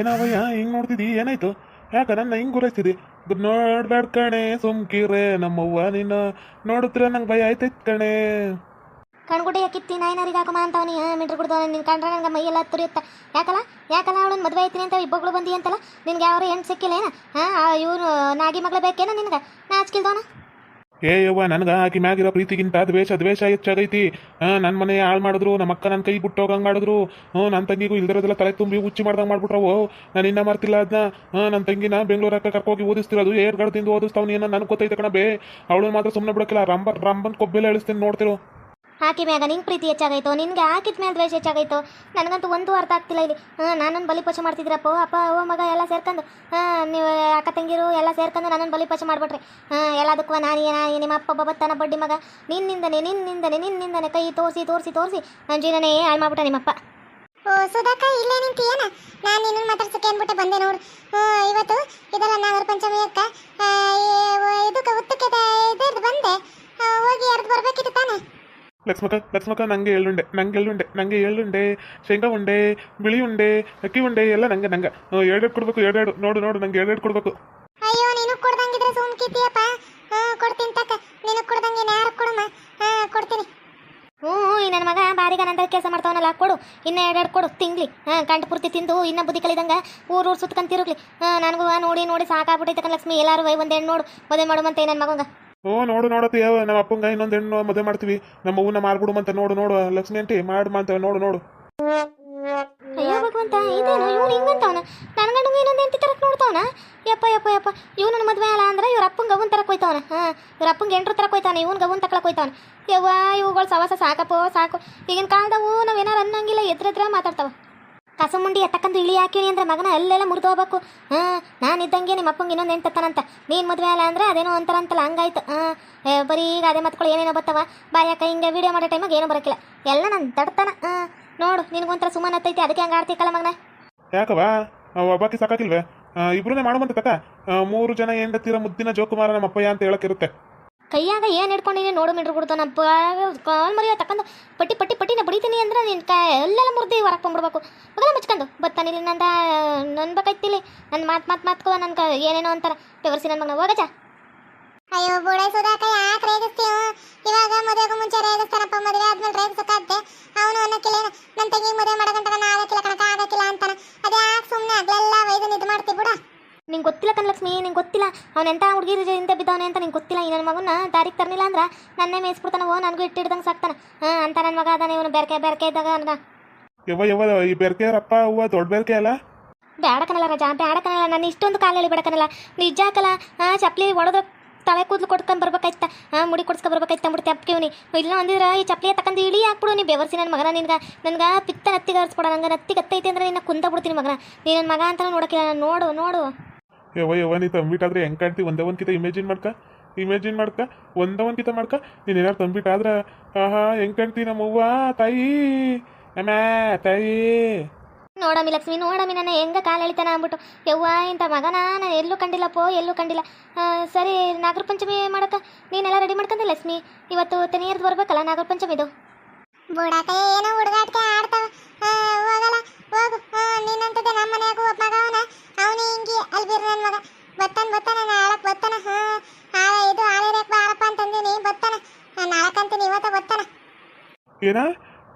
ಏನವಯ್ಯ, ಹಿಂಗ್ ನೋಡ್ತಿದಿ? ಏನಾಯ್ತು? ಯಾಕ ನನ್ನ ಹಿಂಗ್ ಗುರೈತಿದಿ ನೋಡ್ಬೇಡ ಕಣೆ, ಸುಮ್ಕಿರೆ ನಮ್ಮವ್ವ ನಿನ್ನ. ನೋಡಿದ್ರೆ ನಂಗೆ ಭಯ ಆಯ್ತೈತ್ ಕಣೆ. ಕಣ್ಗುಡ್ಡೆ ಕಿತ್ತಿ, ನಾಯಿನಾರಿಗೆ ಹಾಕಮ್ಮ ಅಂತವನಿ. ಮಿಟ್ರ್ ಕುಡ್ದವನಿ ನಿನ್ ಕಂಡ್ರೆ ನನಗೆ ಮೈಯೆಲ್ಲ ತುರಿಯುತ್ತ ಯಾಕಲ್ಲ? ಯಾಕಲ್ಲ ಅವಳನ್ನ ಮದುವೆ ಆಯ್ತೀನಿ ಅಂತ ಇಬ್ಬಗಳು ಬಂದಿ ಅಂತಲ್ಲ? ನಿನ್ಗೆ ಯಾವ ಹೆಣ್ಣು ಸಿಕ್ಕಿಲ್ಲ ಏನ? ಹಾಂ ಇವನು ನಾಗಿ ಮಗಳು ಬೇಕೇನ ನಿನ್ಗೆ? ನಾಚಿಕಿಲ್ದವನ? ಏ ಯವ್ವ, ನನಗ ಆಕಿ ಮ್ಯಾಗಿರೋ ಪ್ರೀತಿಗಿಂತ ದ್ವೇಷ ದ್ವೇಷ ಹೆಚ್ಚಾಗೈತಿ. ನನ್ನ ಮನೆ ಹಾಳು ಮಾಡಿದ್ರು ನಮ್ಮ ಅಕ್ಕ ನನ್ನ ಕೈ ಬಿಟ್ಟು ಹೋಗಂಗ್ ಮಾಡಿದ್ರು. ಹ್ಞೂ ನನ್ನ ತಂಗಿಗೂ ಇಲ್ದಿರೋದೆಲ್ಲ ತಲೆ ತುಂಬಿ ಹುಚ್ಚಿ ಮಾಡ್ದಂಗೆ ಮಾಡ್ಬಿಟ್ರವು ನಾನು ಇನ್ನೂ ಮಾಡ್ತಿಲ್ಲ ಅದನ್ನ ನನ್ನ ತಂಗಿನ ಬೆಂಗಳೂರು ಅಕ್ಕ ಕರ್ಕೋಗಿ ಓದಿಸ್ತಿರೋದು. ಏರ್ ತಿಂದು ಓದಿಸ್ತಾವ್ ಏನೋ ನನಗೆ ಗೊತ್ತೈತೆ ಕಣ ಬೇ ಅವಳು ಮಾತ್ರ ಸುಮ್ಮನೆ ಬಿಡೋಕ್ಕಿಲ್ಲ. ರಂಬ ರಂಬನ್ ಕೊಬ್ಬೆಲ್ಲ ಇಳಿಸ್ತೀನಿ ನೋಡ್ತಿರು. ಹಾಕಿ ಮ್ಯಾಗ ನಿಂಗೆ ಪ್ರೀತಿ ಹೆಚ್ಚಾಗೈತೋ, ನಿನಗೆ ಹಾಕಿದ ಮೇಲೆ ದ್ವೇಷ ಹೆಚ್ಚಾಗೈತು, ನನಗಂತೂ ಒಂದು ಅರ್ಥ ಆಗ್ತಿಲ್ಲ ಇಲ್ಲಿ. ಹಾಂ, ನಾನೊಂದು ಬಲಿಪಶ ಮಾಡ್ತಿದ್ರಪ್ಪ ಅಪ್ಪ ಓ ಮಗ ಎಲ್ಲ ಸೇರ್ಕೊಂಡು, ಹಾಂ, ನೀವು ಅಕ್ಕ ತಂಗಿರು ಎಲ್ಲ ಸೇರ್ಕೊಂಡು ನಾನೊಂದು ಬಲಿಪಶ ಮಾಡ್ಬಿಟ್ರಿ. ಹಾಂ, ಎಲ್ಲದಕ್ಕೂ ನಾನು ಏನೇ ನಿಮ್ಮ ಅಪ್ಪ ಬಬ್ಬತ್ತನ ಬಡ್ಡಿ ಮಗ, ನಿನ್ನಿಂದನೆ ನಿನ್ನಿಂದನೆ ನಿನ್ನಿಂದನೆ ಕೈ ತೋರಿಸಿ ತೋರಿಸಿ ತೋರಿಸಿ ನನ್ನ ಜೀವನನೇ ಹಾಳು ಮಾಡ್ಬಿಟ್ಟ ನಿಮ್ಮಪ್ಪ. ಓ ಸುಧಾಕ ಇಲ್ಲೇ ನಿಂತೀಯನ ನಾನು ನಿನ್ನನ್ನು ಮಾತಾಡ್ಸಕ್ಕೆ ಅಂದ್ಬಿಟ್ಟೆ ಬಂದೆ ನೋಡು. ಇವತ್ತು ಇದೆಲ್ಲ ನಾಗರ ಪಂಚಮಿ ಅಕ್ಕ. ಇದಕ್ಕೆ ಉತ್ತಕ್ಕೆ ಇದ್ರದ್ದು ಬಂದೆ ಆ, ಹೋಗಿ ಅರ್ದು ಬರ್ಬೇಕಿತ್ತು ತಾನೆ ಲಕ್ಷ್ಮಕ್ಕ ಲಕ್ಷ್ಮಕ ನಂಗೆ ಎಳ್ಳುಂಡೆ ನಂಗೆ ಎಳ್ಳುಂಡೆ ನಂಗೆ ಎಳ್ಳುಂಡೆ ಶೇಂಗಾ ಉಂಡೆ ಬಿಳಿ ಉಂಡೆ ಅಕ್ಕಿ ಉಂಡೆ ಎಲ್ಲ ನಂಗೆ ನಂಗೆ ಎರಡೆರಡು ಕೊಡ್ಬೇಕು ಎರಡೆರಡು ನೋಡು ನೋಡು ನಂಗೆ ಎರಡೆರಡು ಕೊಡ್ಬೇಕು ಅಯ್ಯೋ ನೀನು ಕೊಡ್ದಂಗಿದ್ರೆ ಸುಮ್ಕಿದ್ದೀಯಪ್ಪ ಕೊಡ್ತೀನಿ ತಕ್ಕ. ನೀನು ಕೊಡ್ದಂಗೆ ಯಾರು ಕೊಡಮ್ಮ ಕೊಡ್ತೀನಿ. ಹ್ಞೂ ನನ್ನ ಮಗ ಬಾರಿಗ ನಂತರ ಕೆಲಸ ಮಾಡ್ತಾವನಲ್ಲ, ಕೊಡು. ಇನ್ನ ಎರಡೆರಡು ಕೊಡು, ತಿಂಗ್ಲಿ. ಹಾಂ ಕಂಡು ಪೂರ್ತಿ ತಿಂದು, ಇನ್ನ ಬುದ್ಧಿ ಕಲಿದಂಗೆ ಊರು ಊರು ಸುತ್ಕೊಂಡ್ ತಿರುಗ್ಲಿ. ನನಗೂ ನೋಡಿ ನೋಡಿ ಸಾಕಾಗ್ಬಿಟ್ಟೈತೆ ಲಕ್ಷ್ಮಿ. ಎಲ್ಲಾರು ವೈ ಒಂದೆರಡು ನೋಡು. ಮದುವೆ ಮಾಡುವಂತೆ ನನ್ನ ಮಗಂಗ. ಓ, ನೋಡು ನೋಡತ್ತಿ ನಮ್ಮ ಅಪ್ಪಂಗ ಇನ್ನೊಂದು ಹೆಣ್ಣು ಮದುವೆ ಮಾಡ್ತೀವಿ. ನಮ್ಮ ಮಾರ್ಬಿಡು ಅಂತ ನೋಡು ನೋಡು, ಲಕ್ಷ್ಮಿ ಅಂಟಿ ಮಾಡು ಅಂತ ನೋಡು ನೋಡು. ಅಯ್ಯೋ, ಭಗವಂತ, ಇದೇನು, ಇವ್ನು ಹಿಂಗಂತವನ ನನ್ನ ಗಂಡಂಗೆ ಇನ್ನೊಂದು ಹೆಂಡತಿ ತರಕ್ ನೋಡ್ತಾವನ? ಯಪ್ಪ ಯಪ್ಪ ಯಪ್ಪ ಇವನ ಮದುವೆ ಅಲ್ಲ ಅಂದ್ರೆ ಇವ್ರ ಅಪ್ಪಂಗೆ ಗವನ್ ತರಕ್ ಹೋಯ್ತಾವನ? ಹಾಂ, ಇವ್ರ ಅಪ್ಪಂಗೆ ಎಂಟ್ರು ತರಕ್ ಹೋಯ್ತಾನೆ ಇವ್ನ ಗವನ್ ತಕ್ಲಕ್ ಹೋಯ್ತಾವನ? ಯವ್ವ, ಇವುಗಳು ಸವಾಸ ಸಾಕಪ್ಪ, ಸಾಕು. ಈಗಿನ ಕಾಲದವು ನಾವು ಏನಾರು ಅನ್ನಂಗಿಲ್ಲ, ಎದ್ರ ಎದ್ರ ಮಾತಾಡ್ತಾವ. ಕಸಮುಂಡಿ ಎತ್ತಕ್ಕಂದು ಇಳಿ ಹಾಕಿನಿ ಅಂದ್ರೆ ಮಗನ ಅಲ್ಲೆಲ್ಲ ಮುರಿದು ಹೋಗ್ಬೇಕು? ಹಾಂ ನಾನು ಇದ್ದಂಗೆ ನಿಮ್ಮ ಅಪ್ಪಂಗೆ ಇನ್ನೊಂದು ಎಂಟತ್ತಾನಂತ ನೀನು ಮದುವೆ ಅಲ್ಲ ಅಂದ್ರೆ ಅದೇನೋ ಅಂತಾರಂತಲ್ಲ ಹಂಗಾಯ್ತು. ಹಾಂ ಬರೀ ಈಗ ಅದೇ ಮತ್ಕೊಳ್ಳಿ ಏನೇನೋ ಬತ್ತವ. ಬಾಯಾಕ ಹಿಂಗೆ ವಿಡಿಯೋ ಮಾಡೋ ಟೈಮಾಗ ಏನೂ ಬರೋಕ್ಕಿಲ್ಲ ಎಲ್ಲ ನನ್ನ ತಡ್ತಾನ. ನೋಡು ನಿನಗೊಂಥರ ಸುಮ್ಮನೆ ಹತ್ತೈತಿ ಅದಕ್ಕೆ ಹಂಗೆ ಆಡ್ತಿಕ್ಕಲ್ಲ ಮಗನ? ಯಾಕವಾ ಒಬ್ಬಾಕಿ ಸಾಕಾಗಿಲ್ವೇ? ಇಬ್ರನ್ನೇ ಮಾಡುವಂತ ಆ, ಮೂರು ಜನ ಹೆಂಡತಿರ ಮುದ್ದಿನ ಜೋಕುಮಾರ ನಮ್ಮ ಅಪ್ಪಯ್ಯ ಅಂತ ಹೇಳಕ್ಕಿರುತ್ತೆ ಕೈಯಾಗ ಏನು ಹಿಡ್ಕೊಂಡಿನಿ ನೋಡು ಮಿಡ್ರು ಕೊಡ್ತಾನ? ಕಾಲ್ ಮರಿಯ ತಕ್ಕಂದು ಪಟ್ಟಿ ಪಟ್ಟಿ, ಪಟ್ಟಿನ ಬಡಿತೀನಿ ಅಂದ್ರೆ ನಿನ್ನ ಕೈ ಎಲ್ಲೆಲ್ಲ ಮುರಿದು ಹೊರಗೆ ಬಂದ್ಬಿಡ್ಬೇಕು. ಮಗನ ಮುಚ್ಕೊಂಡು ಬತ್ತಾನಿಲ್ಲ ನಂದ ಬೇಕಾಯ್ತಿಲ್ಲಿ ನನ್ನ ಮಾತು ಮಾತು ಮಾತ್ಕೋ ನನ್ನ ಕ ಏನೇನೋ ಅಂತಾರ. ಬೆವರ್ಸಿ ನನ್ನ ಮಗನ ಹೋಗಜ ಅಯ್ಯೋ, ಬುಡೆ ಸುಧಾಕ ಯಾಕೆ ರೇಗಿಸ್ತೀವ ಇವಾಗ ಮದುವೆಗೂ ಮುಂಚೆ ರೇಗಿಸ್ತಾನಪ್ಪ, ಮದುವೆ ಆದ್ಮೇಲೆ ರೇಗಿಸಕ್ಕಾದ್ದೆ ಅವನು ಅನ್ನಕ್ಕಿಲ್ಲ ನನ್ನ ತಂಗಿ ಮದುವೆ ಮಾಡಕಂತ ನಾನು ಆಗಕ್ಕಿಲ್ಲ ಕಣಕ ಆಗಕ್ಕಿಲ್ಲ ಅಂತಾನ. ಅದೇ ಯಾಕೆ ಸುಮ್ಮನೆ ಅಗ್ಲೆಲ್ಲ ವೈದ್ಯನ ಇದು ಮಾಡ್ತಿ ಬಿಡ. ನಿಂಗೆ ಗೊತ್ತಿಲ್ಲ ಕನಲಕ್ಷ್ಮಿ ನಿಂಗೆ ಗೊತ್ತಿಲ್ಲ. ಅವ್ನು ಎಂಥ ಹುಡುಗಿರಿಂದ ಬಿದ್ದವನೇ ಅಂತ ನಿಂಗೆ ಗೊತ್ತಿಲ್ಲ. ಈ ನನ್ನ ಮಗನ ದಾರಿಗೆ ತರಲಿಲ್ಲ ಅಂದ್ರೆ ನನ್ನೇ ಮೇಯಿಸ್ಬಿಡ್ತಾನವೋ ಓ ನನಗೂ ಇಟ್ಟಿಡ್ದಂಗೆ ಸಾಕ್ತಾನೆ. ಹಾಂ ಅಂತ ನನ್ನ ಮಗ ಅದಾನೆ. ಇವನು ಬೆರಕೆ ಬೆರಕೆ ಇದ್ದಾಗ ಅನ್ನ ಯವ್ವ ಯವ್ವ ಈ ಬೆರ್ಕೆಯರಪ್ಪ ಹೂವ ದೊಡ್ಡ ಬೆರಕೆ ಅಲ್ಲ? ಬೇಡಕನಲ್ಲ ರಜಾ ಬೇಡಕನಲ್ಲ ನಾನು ಇಷ್ಟೊಂದು ಕಾಲು ಎಳಿ ಬೇಡಕನಲ್ಲ ನಿಜ ಹಾಕಲ್ಲ ಹಾಂ ಚಪ್ಲಿ ಹೊಡೆದು ತಲೆ ಕೂದಲು ಕೊಡ್ಕೊಂಡ್ ಬರ್ಬೇಕಾಯ್ತ. ಹಾಂ ಮುಡಿ ಕೊಡ್ಸ್ಕೊ ಬರ್ಬೇಕಾಯ್ತಾ ಮುಡಿ ತಪ್ಪಿವ್ನಿ ಇಲ್ಲ ಅಂದಿದ್ರೆ ಈ ಚಪ್ಲಿ ತಕ್ಕಂದು ಇಳಿ ಹಾಕ್ಬಿಡು. ನೀ ಬೆವರ್ಸಿ ನನ್ನ ಮಗನ ನಿನ್ಗೆ. ನನ್ಗೆ ಪಿತ್ತ ನತ್ತಿಗೆ ಹರಿಸ್ಬಿಡ ನಂಗೆ ನತ್ತಿಗೆ ಹತ್ತೈತೆ ಅಂದ್ರೆ ನಿನ್ನ ಕುಂತ ಬಿಡ್ತೀನಿ ಮಗನ. ನೀ ನನ್ನ ಮಗ ಅಂತ ನೋಡಕಿಲ್ಲ ನಾನು ನೋಡು ನೋಡು. ಯವ್ವ ಯವ್ವ ನೀ ತಂಬಿಟ್ಟಾದ್ರೆ ಹೆಂಗ್ ಕಾಣ್ತಿ? ಒಂದೇ ಒಂದ್ಕಿತ ಇಮೇಜಿನ್ ಮಾಡ್ಕ? ಇಮೇಜಿನ್ ಮಾಡ್ಕ? ಒಂದೇ ಒಂದ್ಕಿತ ಮಾಡ್ಕ? ನೀನ್ ಏನಾರು ತಂಬಿಟ್ಟಾದ್ರ ಆಹಾ ಹೆಂಗ್ ಕಾಣ್ತಿ ನಮ್ಮವ್ವ ತಾಯಿ? ಅಮ್ಮ ತಾಯಿ? ನೋಡಮಿ ಲಕ್ಷ್ಮಿ ನೋಡಮಿ ನನ್ನ ಹೆಂಗ ಕಾಲು ಎಳಿತಾನ ಅಂದ್ಬಿಟ್ಟು ಯವ್ವ ಇಂಥ ಮಗನ ನಾನು ಎಲ್ಲೂ ಕಂಡಿಲ್ಲ ಪೋ ಎಲ್ಲೂ ಕಂಡಿಲ್ಲ. ಆ, ಸರಿ ನಾಗರ ಪಂಚಮಿ ಮಾಡಕ್ಕ ನೀನೆಲ್ಲ ರೆಡಿ ಮಾಡ್ಕೊಂಡೆ ಲಕ್ಷ್ಮಿ? ಇವತ್ತು ತೆನಿಯರ್ದು ಬರ್ಬೇಕಲ್ಲ ನಾಗರ ಪಂಚಮಿದು ಇದು ಏನೋ ಹುಡುಗಾಟಿಕೆ ಆಡ್ತಾವ. ಏನ?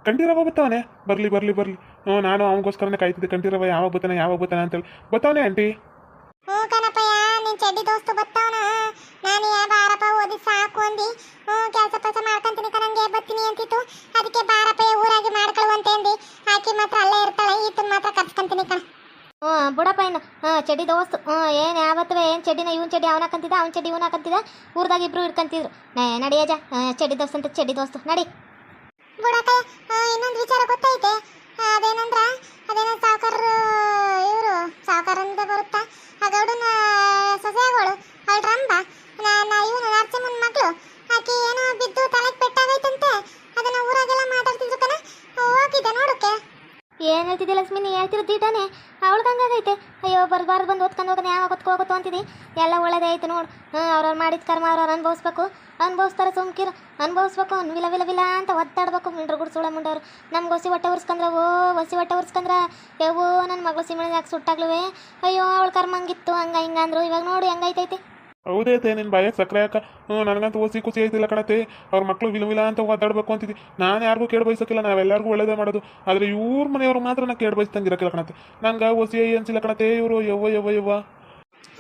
ಕಂಠೀರವ ಬತ್ತವನೆ? ಬರಲಿ ಬರಲಿ ಬರ್ಲಿ. ಹ್ಞೂ ನಾನು ಅವನಿಗೋಸ್ಕರನೇ ಕಾಯ್ತಿದ್ದೆ. ಕಂಠೀರವ ಯಾವಾಗ ಬರ್ತಾನೆ ಯಾವಾಗ ಬರ್ತಾನೆ ಅಂತೇಳಿ. ಬತ್ತವನೆ ಆಂಟಿ? ಹ್ಞೂ ಕಣಪ್ಪಯ್ಯ ನಿನ್ ಚಡ್ಡಿ ದೋಸ್ತು ಬತ್ತವನ. ನಾನು ಯಾ ಬಾರಪ್ಪ ಓದಿ ಸಾಕು ಅಂದಿ. ಹ್ಞೂ ಕೆಲಸ ಪಸ ಮಾಡ್ಕೊಂತೀನಿ ಕಣಂಗೆ ಬರ್ತೀನಿ ಅಂತಿತ್ತು. ಅದಕ್ಕೆ ಬಾರಪ್ಪಯ್ಯ ಊರಾಗಿ ಮಾಡ್ಕೊಳ್ಳುವಂತೆ ಅಂದಿ. ಆಕೆ ಮಾತ್ರ ಅಲ್ಲೇ ಇರ್ತಾಳೆ ಈತನ ಮಾತ್ರ ಕರ್ಸ್ಕೊಂತೀನಿ ಕಣ. ಹ್ಞೂ ಬುಡಪ್ಪ ಇನ್ನು. ಹಾಂ ಚಡ್ಡಿ ದೋಸ್ತು. ಹ್ಞೂ ಏನು ಯಾವತ್ತೂ ಏನು ಚಡ್ಡಿನ ಇವನ್ ಚಡ್ಡಿ ಅವನ ಹಾಕಂತಿದ್ದ ಅವ್ನ ಚಡ್ಡಿ ಇವನ್ ಹಾಕಂತಿದ್ದ? ಊರ್ದಾಗ ಇಬ್ರು ಇಟ್ಕಂತಿದ್ರು. ನೇ ನಡಿಯಜ ಚಡ್ಡಿ ದೋಸ್ತು ಅಂತ ಚಡ್ಡಿ ದೋಸ್ತು. ನಡಿ. ಬುಡಕ ಇನ್ನೊಂದು ವಿಚಾರ ಗೊತ್ತೈತೆ. ಅದೇನಂದ್ರೆ ಅದೇನೋ ಸಾವುಕಾರ ಇವರು ಸಾವುಕಾರ ಅಂತ ಬರುತ್ತಾ? ಆ ಗೌಡನ ಸೊಸೆಗಳು ಅವಳ ರಂಬ ನಾ, ಇವನು ನರಸಿಂಹನ ಮಗಳು. ಆಕೆ ಏನೋ ಬಿದ್ದು ತಲೆಗೆ ಪೆಟ್ಟಾಗೈತಂತೆ ಅದನ್ನ ಊರಾಗೆಲ್ಲ ಮಾತಾಡ್ತಿದ್ರು ಕಣ. ಹೋಗಿದ್ದೆ ನೋಡಕ್ಕೆ ಏನು ಹೇಳ್ತಿದ್ದೆ ಲಕ್ಷ್ಮಿ? ನೀ ಹೇಳ್ತಿರೋ ಅವಳು ಅವಳಿಗೆ ಹಂಗಾಗೈತೆ ಅಯ್ಯೋ, ಬರ್ಬಾರ್ದು, ಬಂದು ಓದ್ಕೊಂಡು ಹೋಗೋದು ಯಾವಾಗ ಹೊತ್ಕೊ ಹೋಗುತ್ತೋ ಅಂತಿದ್ದಿ ಎಲ್ಲ ಒಳ್ಳೇದೇ ಆಯ್ತು ನೋಡು ಅವ್ರವ್ರು ಮಾಡಿದ ಕರ್ಮ ಅವ್ರವ್ರು ಅನುಭವಿಸ್ಬೇಕು. ಅನುಭವಿಸ್ತಾರೆ ಸುಮ್ಕಿರು. ಅನುಭವಿಸ್ಬೇಕು, ವಿಲ ವಿಲ ವಿಲ ಅಂತ ಒದ್ದಾಡ್ಬೇಕು ಮಿಂಡ್ರ ಗುಡ್ಸೋಳ ಮುಂಡವ್ರು ನಮ್ಗೆ ಹೊಸಿ ಹೊಟ್ಟೆ ಉರ್ಸ್ಕಂದ್ರೆ, ಓ ಹೊಸಿ ಹೊಟ್ಟೆ ಉರ್ಸ್ಕಂದ್ರೆ ಯಾವೋ ನನ್ನ ಮಗಳು ಸಿಮಣಿ ಯಾಕೆ ಸುಟ್ಟಾಗ್ಲುವೆ. ಅಯ್ಯೋ, ಅವಳ ಕರ್ಮ ಹಂಗಿತ್ತು, ಹಂಗೆ ಹಿಂಗೆ ಅಂದರು. ಇವಾಗ ನೋಡು, ಹೆಂಗೈತೈತಿ? ಹೌದೈತೆ ನಿನ್ನ ಬಾಯಾಗ ಸಕ್ಕರೆ ಹಾಕ. ಹ್ಞೂ, ನನಗಂತೂ ಓಸಿ ಖುಷಿ ಆಯ್ತಿಲ್ಲ ಕಣತೆ ಅವ್ರ ಮಕ್ಳು ವಿಲ ವಿಲ ಅಂತ ಒದ್ದಾಡ್ಬೇಕು ಅಂತಿದ್ದೆ. ನಾನು ಯಾರಿಗೂ ಕೇಳಿ ಬಯಸಕ್ಕಿಲ್ಲ, ನಾವೆಲ್ಲರಿಗೂ ಒಳ್ಳೇದೇ ಮಾಡೋದು. ಆದರೆ ಇವ್ರ ಮನೆಯವ್ರು ಮಾತ್ರ ನಾನು ಕೇಳಿ ಬಯಸ್ತಂಗೆ ಕಿಲ್ಲ ಕಣತೆ ನಂಗೆ ಓಸಿ ಅನ್ಸಿಲ್ಲ ಕಣತೆ ಇವರು ಯವ್ವ ಯವ್ವ ಯವ್ವ.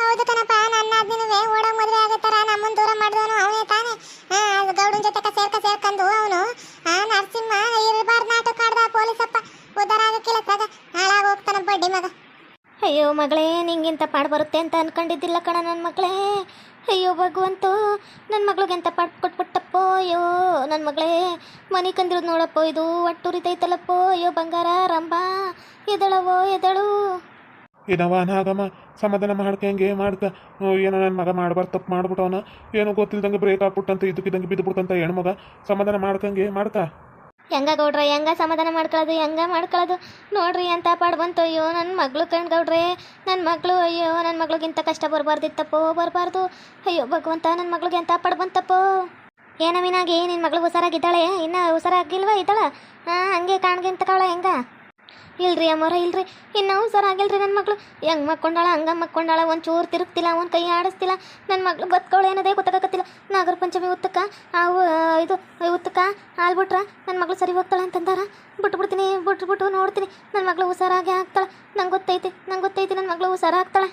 ಹೌದು ಕಣಪ್ಪ, ನನ್ನ ಆದ್ಮೇಲೆ ಓಡೋ ಮದುವೆ ಆಗತ್ತಾರ ನಮ್ಮನ್ನ ದೂರ ಮಾಡಿದವನು ಅವನೇ ತಾನೆ. ಗೌಡನ ಜೊತೆ ಸೇರ್ಕ, ಸೇರ್ಕಂದು ಅವನು. ನರಸಿಂಹ, ಇರಬಾರ್ದು ನಾಟಕ ಆಡ್ದ ಪೊಲೀಸಪ್ಪ. ಉದ್ದಾರ ಆಗಕ್ಕಿಲ್ಲ ತಗ ಹಾಳಾಗಿ ಹೋಗ್ತಾನ ಬಡ್ಡಿ ಮಗ ಅಯ್ಯೋ ಮಗಳೇ ನಿಂಗಿಂತ ಪಾಡು ಬರುತ್ತೆ ಅಂತ ಅನ್ಕೊಂಡಿದ್ದಿಲ್ಲ ಕಣ ನನ್ನ ಮಗಳೇ. ಅಯ್ಯೋ ಭಗವಂತು ನನ್ನ ಮಗಳಿಗೆ ಎಂತ ಪಾಡು ಕೊಟ್ಬಿಟ್ಟಪ್ಪೋ ಅಯ್ಯೋ ನನ್ನ ಮಗಳೇ. ಮನೆ ಕಂದಿರೋದು ನೋಡಪ್ಪೋ ಇದು ಒಟ್ಟುರಿತೈತಲ್ಲಪ್ಪೋ. ಅಯ್ಯೋ ಬಂಗಾರ ರಂಬ ಎದಳವೋ ಎದಳು. ಏನವ ನಾಗಮ್ಮ ಸಮಾಧಾನ ಮಾಡ್ಕಂಗೆ ಹಂಗೆ ಹ್ಞೂ, ಏನೋ ನನ್ನ ಮಗ ಮಾಡ್ಬಾರ್ದು ತಪ್ಪು ಮಾಡ್ಬಿಟ್ಟವನ. ಏನೋ ಗೊತ್ತಿಲ್ದಂಗೆ ಬ್ರೇಕ್ ಹಾಕ್ಬಿಟ್ಟಂತ ಇದಕ್ಕಿದಂಗೆ ಬಿದ್ದುಬಿಡ್ತಂತ ಹೆಣ್ಮಗ. ಸಮಾಧಾನ ಮಾಡ್ಕಂಗೆ ಮಾಡ್ಕ. ಹೆಂಗ ಗೌಡ್ರ, ಹೆಂಗ ಸಮಾಧಾನ ಮಾಡ್ಕೊಳ್ಳೋದು ಹೆಂಗ ಮಾಡ್ಕೊಳ್ಳೋದು ನೋಡ್ರಿ ಅಂತ ಪಾಡು ಬಂತು ಅಯ್ಯೋ ನನ್ನ ಮಗಳು ಕಣ್ ಗೌಡ್ರೆ. ನನ್ನ ಮಗಳು, ಅಯ್ಯೋ ನನ್ನ ಮಗಳಿಗಿಂತ ಕಷ್ಟ ಬರಬಾರ್ದಿತ್ತಪ್ಪೋ, ಬರಬಾರ್ದು. ಅಯ್ಯೋ, ಭಗವಂತ ನನ್ನ ಮಗಳಿಗೆ ಎಂತ ಪಾಡು ಬಂತಪ್ಪೋ? ಏನವಿನಾಗಿ ನಿನ್ನ ಮಗಳು ಹುಷಾರಾಗಿದ್ದಾಳೆ, ಇನ್ನು ಹುಷಾರಾಗಿಲ್ವಾ ಇದ್ದಾಳ? ಹಾಂ ಹಂಗೆ ಕಾಣ್ಗಿಂತ ಕಾಳ ಹೆಂಗ? ಇಲ್ರಿ ಅಮ್ಮರ, ಇಲ್ರಿ. ಇನ್ನು ಆಗಿಲ್ರಿ ನನ್ನ ಮಗಳು. ಹೆಂಗೆ ಮಕ್ಕೊಂಡಾಳ, ಹಂಗ ಮಕ್ಕೊಂಡಾಳ, ಒಂದು ಚೂರು ತಿರುಗ್ತಿಲ್ಲ, ಒಂದು ಕೈ ಆಡಿಸ್ತಿಲ್ಲ. ನನ್ನ ಮಗಳು ಬದುಕೋಳು ಏನದೇ ಗೊತ್ತಾಗತ್ತಿಲ್ಲ ನಾಗರ ಪಂಚಮಿ ಉತ್ತಕ್ಕ ಅವು, ಇದು ಉತ್ತಕ್ಕ ಆಲ್ಬಿಟ್ರ ನನ್ನ ಮಗಳು ಸರಿ ಹೋಗ್ತಾಳೆ ಅಂತಂದಾರ. ಬಿಟ್ಬಿಡ್ತೀನಿ, ಬಿಟ್ಬಿಟ್ಟು ನೋಡ್ತೀನಿ. ನನ್ನ ಮಗಳು ಹುಷಾರಾಗಿ ಆಗ್ತಾಳೆ. ನಂಗೆ ಗೊತ್ತೈತಿ ನಂಗೆ ಗೊತ್ತೈತಿ ನನ್ನ ಮಗಳು ಹುಷಾರಾಗ್ತಾಳೆ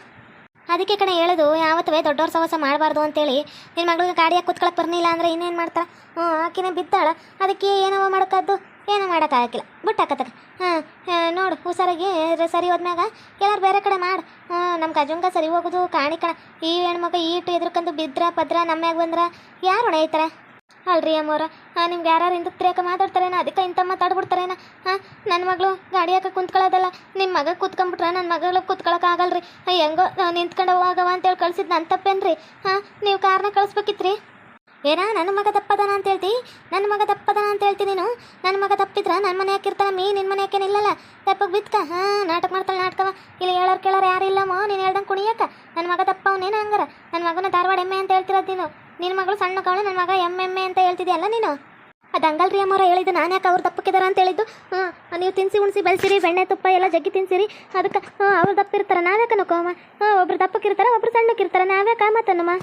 ಅದಕ್ಕೆ ಕಣೆ ಹೇಳೋದು, ಯಾವತ್ತವೇ ದೊಡ್ಡವ್ರ ಸಹವಾಸ ಮಾಡಬಾರ್ದು ಅಂತೇಳಿ ನಿನ್ನ ಮಗಳಿಗೆ ಗಾಡಿಯಾಗಿ ಕುತ್ಕೊಳಕ್ಕೆ ಬರ್ನಿಲ್ಲ ಅಂದರೆ ಇನ್ನೇನು ಮಾಡ್ತಾಳೆ? ಹ್ಞೂ ಆಕಿನೇ ಬಿದ್ದಾಳ. ಅದಕ್ಕೆ ಏನವ ಮಾಡೋಕ್ಕದ್ದು ಏನೂ ಮಾಡೋಕ್ಕಾಗಕ್ಕಿಲ್ಲ. ಬಿಟ್ಟಾಕತ್ತಕ ಹಾಂ ನೋಡು, ಹುಷಾರಾಗಿ ಸರಿ ಹೋದ್ಮ್ಯಾಗ. ಎಲ್ಲಾರು ಬೇರೆ ಕಡೆ ಮಾಡು. ಹಾಂ, ನಮ್ಮ ಕಜುಂಗ ಸರಿ ಹೋಗೋದು, ಕಾಣಿ ಕಣ. ಈ ಹೆಣ್ಮಗ ಈಟು ಎದ್ರಕಂದು ಬಿದ್ರ, ಪದ್ರ ನಮ್ಮ್ಯಾಗ ಬಂದ್ರ ಯಾರು ಹೊಣೆಯ್ತಾರೆ ಅಲ್ರಿ ಅಮ್ಮವ್ರ. ನಿಮ್ಗೆ ಯಾರು ಹಿಂದಕ್ಕೆ ಮಾತಾಡ್ತಾರೇನ, ಅದಕ್ಕೆ ಇಂಥ ಮಾತಾಡ್ಬಿಡ್ತಾರೇನ ಹಾಂ ನನ್ನ ಮಗಳು ಗಾಡಿ ಹಾಕ ಕುಂತ್ಕೊಳ್ಳೋದಲ್ಲ ನಿಮ್ಮ ಮಗ ಕುತ್ಕೊಂಬಿಟ್ರೆ ನನ್ನ ಮಗಳು ಹಾಂ ಹೆಂಗೋ ನಿಂತ್ಕೊಂಡು ಹೋಗವ ಅಂತೇಳಿ ಕಳ್ಸಿದ್ದು ನನ್ನ ತಪ್ಪೇನ್ರಿ? ಹಾಂ, ನೀವು ಕಾರ್ನ ಕಳಿಸ್ಬೇಕಿತ್ರಿ? ಏನ, ನನ್ನ ಮಗ ದಪ್ಪದನ ಅಂತ ಹೇಳ್ತಿ? ನನ್ನ ಮಗ ದಪ್ಪದನ ಅಂತ ಹೇಳ್ತಿ ನೀನು? ನನ್ನ ಮಗ ದಪ್ಪಿದ್ರ ನನ್ನ ಮನೆ ಹಾಕಿರ್ತಾನ ಮೀ ನಿನ್ನ ಮನೆ ಹಾಕೇನಿಲ್ಲಲ್ಲ ದಪ್ಪಗೆ ಬಿತ್ಕ ಹಾಂ, ನಾಟಕ ಮಾಡ್ತಾಳೆ ನಾಟಕವ. ಇಲ್ಲಿ ಹೇಳೋರು ಕೇಳೋರು ಯಾರು ಇಲ್ಲಮ್ಮ? ನೀನು ಹೇಳ್ದಂಗೆ ಕುಣಿಯಕ್ಕ ನನ್ನ ಮಗ ದಪ್ಪ ಅವನೇನು ಹಂಗಾರ. ನನ್ನ ಮಗನ ಧಾರವಾಡ ಎಮ್ಮೆ ಅಂತ ಹೇಳ್ತಿರೋದು ನೀನು. ನಿನ್ನ ಮಗಳು ಸಣ್ಣ ಕಾಳು ನನ್ನ ಮಗ ಎಮ್ಮೆ ಎಮ್ಮೆ ಅಂತ ಹೇಳ್ತಿದ್ಯಲ್ಲ ನೀನು? ಅದು ಹಂಗಲ್ರಿ ಅಮ್ಮವ್ರ ಹೇಳಿದ್ದು, ನಾನು ಯಾಕೆ ಅವ್ರು ದಪ್ಪಕ್ಕಿದಾರ ಅಂತ ಹೇಳಿದ್ದು? ಹಾಂ, ನೀವು ತಿನ್ಸಿ ಉಣಿಸಿ ಬೆಳೆಸಿರಿ, ಬೆಣ್ಣೆ ತುಪ್ಪ ಎಲ್ಲ ಜಗ್ಗಿ ತಿನ್ಸಿರಿ. ಅದಕ್ಕೆ, ಹಾಂ, ಅವ್ರು ದಪ್ಪಿರ್ತಾರೆ, ನಾವ್ಯಾಕೆ ನಕೋಮ್ಮ ಹಾಂ, ಒಬ್ರು ದಪ್ಪಕ್ಕಿರ್ತಾರೆ, ಒಬ್ರು ಸಣ್ಣಕ್ಕಿರ್ತಾರೆ, ನಾವ್ಯಾಕೆ ಮತ್ತನ್ನಮ್ಮ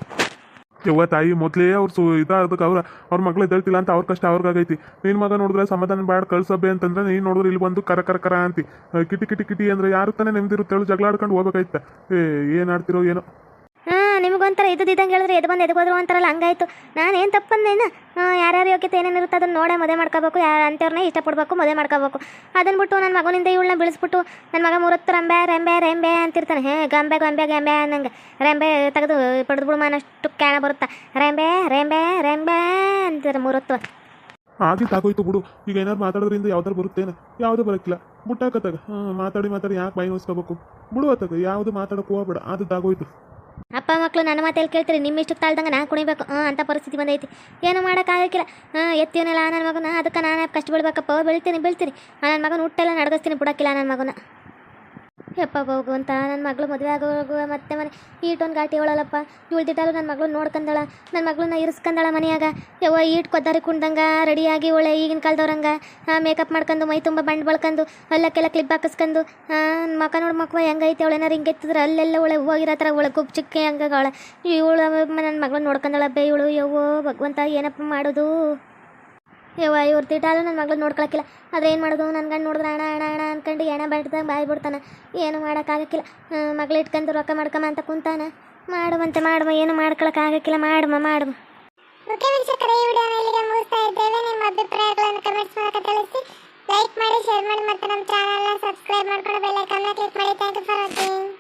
ಯವ್ವ ತಾಯಿ ಮೊದಲೇ ಅವ್ರು ಸು ಇದಾದಕ್ಕೆ ಅವ್ರ ಅವ್ರ ಮಗಳು ಎದ್ದೇಳ್ತಿಲ್ಲ ಅಂತ ಅವ್ರ ಕಷ್ಟ ಅವ್ರಿಗಾಗೈತಿ. ನಿನ್ನ ಮಗ ನೋಡಿದ್ರೆ ಸಮಾಧಾನ ಬ್ಯಾಡ ಕಳ್ಸಬೆ ಅಂತಂದ್ರೆ ನೀನು ನೋಡಿದ್ರೆ ಇಲ್ಲಿ ಬಂದು ಕರ ಕರ ಕರ ಅಂತಿ. ಕಿಟಿ ಕಿಟಿ ಕಿಟಿ ಅಂದ್ರೆ ಯಾರು ತಾನೇ ನೆಮ್ಮದಿರುತ್ತೇಳು ಜಗಳ ಆಡ್ಕೊಂಡು ಹೋಗ್ಬೇಕಾಯ್ತ. ಏ, ಏನು ಆಡ್ತಿರೋ ಏನೋ. ಹಾಂ, ನಿಮಗೊಂಥರ ಇದ್ದಿದ್ದಂಗೆ ಹೇಳಿದ್ರೆ ಎದು ಬಂದು ಎದುಗೋದ್ರು ಅಂತಾರಲ್ಲ, ಹಂಗಾಯ್ತು. ನಾನೇನು ತಪ್ಪಂದೇನು? ಯಾರ್ಯಾರ ಯೋಗ್ಯತೆ ಏನೇನಿರುತ್ತೆ ಅದನ್ನ ನೋಡೇ ಮದುವೆ ಮಾಡ್ಕೋಬೇಕು, ಯಾರು ಅಂಥವ್ರನ್ನ ಇಷ್ಟಪಡಬೇಕು, ಮದುವೆ ಮಾಡ್ಕೋಬೇಕು. ಅದನ್ನು ಬಿಟ್ಟು ನನ್ನ ಮಗನಿಂದ ಇವಳನ್ನ ಬೆಳೆಸ್ಬಿಟ್ಟು ನನ್ನ ಮಗ ಮೂರತ್ತು ರಂಬೆ, ರೆಂಬೆ ರೆಂಬೆ ಅಂತಿರ್ತಾನೆ. ಹೇ, ಗಂಬೆ ಗಂಬೆ ಗಂಬೆ ಅನ್ನಂಗೆ. ರೆಂಬೆ ತೆಗೆದು ಪಡೆದ್ಬಿಡು ಮನಷ್ಟು ಕ್ಯಾಣ ಬರುತ್ತಾ. ರೆಂಬೆ ರೆಂಬೆ ರೆಂಬೆ ಅಂತಾರೆ ಮೂರತ್ತು ಆಗಿದ್ದಾಗೋಯ್ತು ಬಿಡು. ಈಗ ಏನಾರು ಮಾತಾಡೋದ್ರಿಂದ ಯಾವ್ದಾರು ಬರುತ್ತೇನೆ. ಯಾವುದು ಬರಕ್ಕಿಲ್ಲ. ಮುಟ್ಟಾಕತ್ತಾಗ. ಮಾತಾಡಿ ಮಾತಾಡಿ ಯಾಕೆ ಬಾಯಿ ನೋಸ್ಕೋಬೇಕು ಬಿಡು ಅತ್ತಾಗ. ಯಾವುದು ಮಾತಾಡೋಕೆ ಹೋಗ್ಬೇಡ. ಆದದ್ದಾಗೋಯ್ತು ಅಪ್ಪ ಮಕ್ಕಳು ನನ್ನ ಮಾತಲ್ಲಿ ಕೇಳ್ತೀರಿ, ನಿಮ್ಮ ಇಷ್ಟಕ್ಕೆ ತಾಳ್ದಂಗೆ ನಾನು ಕುಣಿಬೇಕು. ಹಾಂ, ಅಂತ ಪರಿಸ್ಥಿತಿ ಬಂದೈತಿ. ಏನು ಮಾಡೋಕ್ಕಾಗಕ್ಕಿಲ್ಲ. ಹಾಂ ಎತ್ತೀವನಲ್ಲ ನನ್ನ ಮಗನ, ಅದಕ್ಕೆ ನಾನು ಕಷ್ಟ ಬಿಡ್ಬೇಕಪ್ಪ ಬೆಳಿತೀನಿ. ಬೀಳ್ತೀನಿ ನನ್ನ ಮಗನ ಹುಟ್ಟೆಲ್ಲ ನಡ್ಗಿಸ್ತೀನಿ ಬಿಡೋಕ್ಕಿಲ್ಲ ನನ್ನ ಮಗನ. ಯಪ್ಪ ಹೋಗುವಂತ ನನ್ನ ಮಗಳು ಮದುವೆ ಆಗೋಗು ಮತ್ತೆ ಮನೆ ಈಟೊಂದು ಘಾಟಿ ಅವಳಲ್ಲಪ್ಪ. ಉಳ್ದಿಟ್ಟಾಲು ನನ್ನ ಮಗಳು ನೋಡ್ಕಂದಳ. ನನ್ನ ಮಗಳನ್ನ ಇರಿಸ್ಕಂದಳ ಮನೆಯಾಗ. ಯವ್ವ, ಈಟ್ ಕೊದ್ದಾರಿ ಕುಂಡಂಗ ರೆಡಿಯಾಗಿ ಒಳ್ಳೆ ಈಗಿನ ಕಾಲದವ್ರಂಗ. ಮೇಕಪ್ ಮಾಡ್ಕೊಂಡು ಮೈ ತುಂಬ ಬಂಡ್ ಬಳ್ಕೊಂಡು ಅಲ್ಲಕ್ಕೆಲ್ಲ ಕ್ಲಿಪ್ ಹಾಕಿಸ್ಕೊಂಡು ಮಕ ನೋಡಿ ಮಕ್ವ, ಹೆಂಗೈತೆ ಅವಳು ಏನಾರು ಹಿಂಗೆ ಎತ್ತಿದ್ರೆ? ಅಲ್ಲೆಲ್ಲ ಒಳ್ಳೆ ಹೋಗಿರೋ ಥರ ಒಳಗೆ ಗುಪ್ ಚಿಕ್ಕೆ ಅವಳ ಇವಳು ನನ್ನ ಮಗಳು ನೋಡ್ಕಂದಳ ಬೇ ಇವಳು. ಯವ್ವೋ, ಭಗವಂತ, ಏನಪ್ಪ ಮಾಡೋದು? ಯವ್ವ, ಇವ್ರ ತಿಟಾಲು ನನ್ನ ಮಗಳು ನೋಡ್ಕೊಳಕ್ಕಿಲ್ಲ. ಆದರೆ ಏನು ಮಾಡೋದು? ನನ್ನ ಗಂಡು ನೋಡಿದ್ರೆ ಅಣ ಅಣ ಅಣ ಅನ್ಕೊಂಡು ಎಣ ಬೆಳ್ದಾಗ ಬಾಯಿ ಬಿಡ್ತಾನೆ. ಏನು ಮಾಡೋಕ್ಕಾಗಕ್ಕಿಲ್ಲ. ಮಗಳು ಇಟ್ಕೊಂಡು ರೊಕ್ಕ ಮಾಡ್ಕಮ್ಮ ಅಂತ ಕುಂತಾನೆ. ಮಾಡುವಂತೆ ಮಾಡುವ, ಏನು ಮಾಡ್ಕೊಳಕ್ಕಾಗಕ್ಕಿಲ್ಲ. ಮಾಡುವ ಮಾಡುವ. ಓಕೆ ವೀಕ್ಷಕರೇ, ಈ ವಿಡಿಯೋನ ಇಲ್ಲಿಗೆ ಮುಗಿಸ್ತಾ ಇದ್ದೇವೆ. ನಿಮ್ಮ ಅಭಿಪ್ರಾಯಗಳನ್ನು ಕಮೆಂಟ್ಸ್ ಮೂಲಕ ತಿಳಿಸಿ. ಲೈಕ್ ಮಾಡಿ ಶೇರ್ ಮಾಡಿ, ಮತ್ತು ನಮ್ಮ ಚಾನಲ್ನ ಸಬ್ಸ್ಕ್ರೈಬ್ ಮಾಡ್ಕೊಂಡು ಬೆಲ್ ಐಕಾನ್ನ ಕ್ಲಿಕ್ ಮಾಡಿ. Thank you for watching